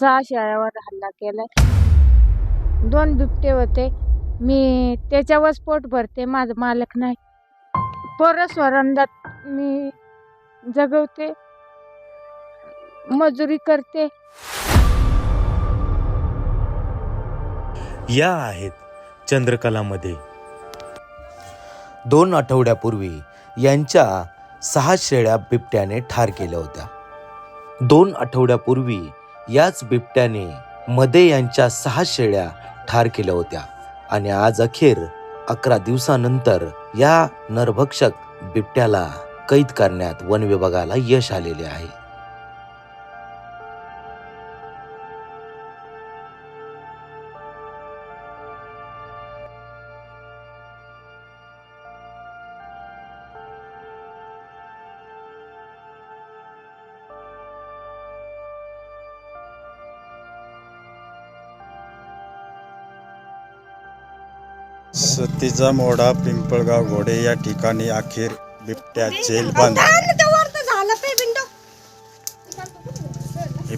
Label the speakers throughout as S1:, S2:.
S1: सहा शेळ्यावर हल्ला केलाय. दोन बिबटे होते. मी त्याच्यावर पोट भरते. माझं मालक नाही. पोरं स्वरंदात मी जगवते. मजुरी करते.
S2: या आहेत चंद्रकलामध्ये.
S3: दोन आठवड्यापूर्वी यांच्या सहा शेळ्या बिबट्याने ठार केल्या होत्या. दोन आठवड्यापूर्वी याच बिबट्याने मदे यांच्या सहा शेळ्या ठार केल्या होत्या. आणि आज अखेर अकरा दिवसानंतर या नरभक्षक बिबट्याला कैद करण्यात वन विभागाला यश आलेले आहे.
S4: सतीचा मोडा पिंपळगाव घोडे या ठिकाणी अखेर बिबट्या जेल बंद हे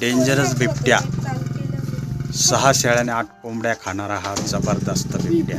S4: डेंजरस बिबट्या. सहा शेळ्याने आठ कोंबड्या खाणारा हा जबरदस्त बिबट्या.